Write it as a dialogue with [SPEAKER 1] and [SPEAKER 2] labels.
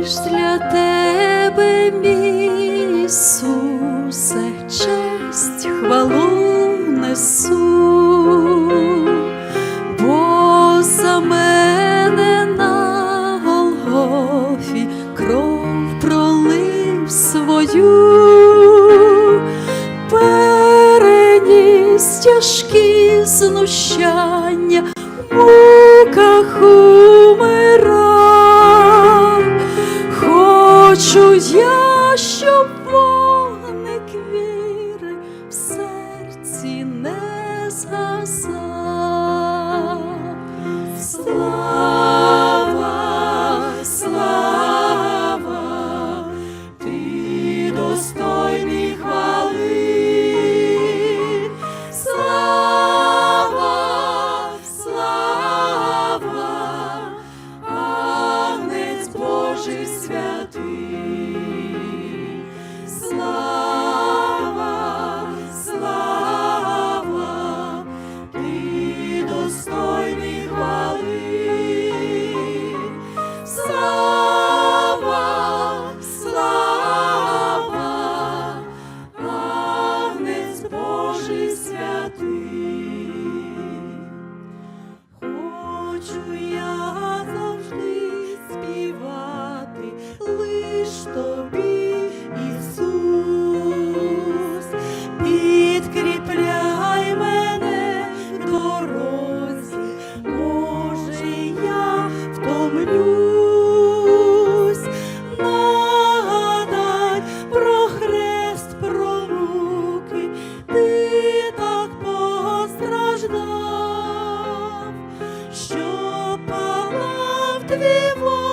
[SPEAKER 1] лиш для тебе, мій Ісусе, честь хвалу несу, бо за мене на Голгофі кров пролив свою, переніс тяжкі знущання. Мукаху Хочу я. ти. твій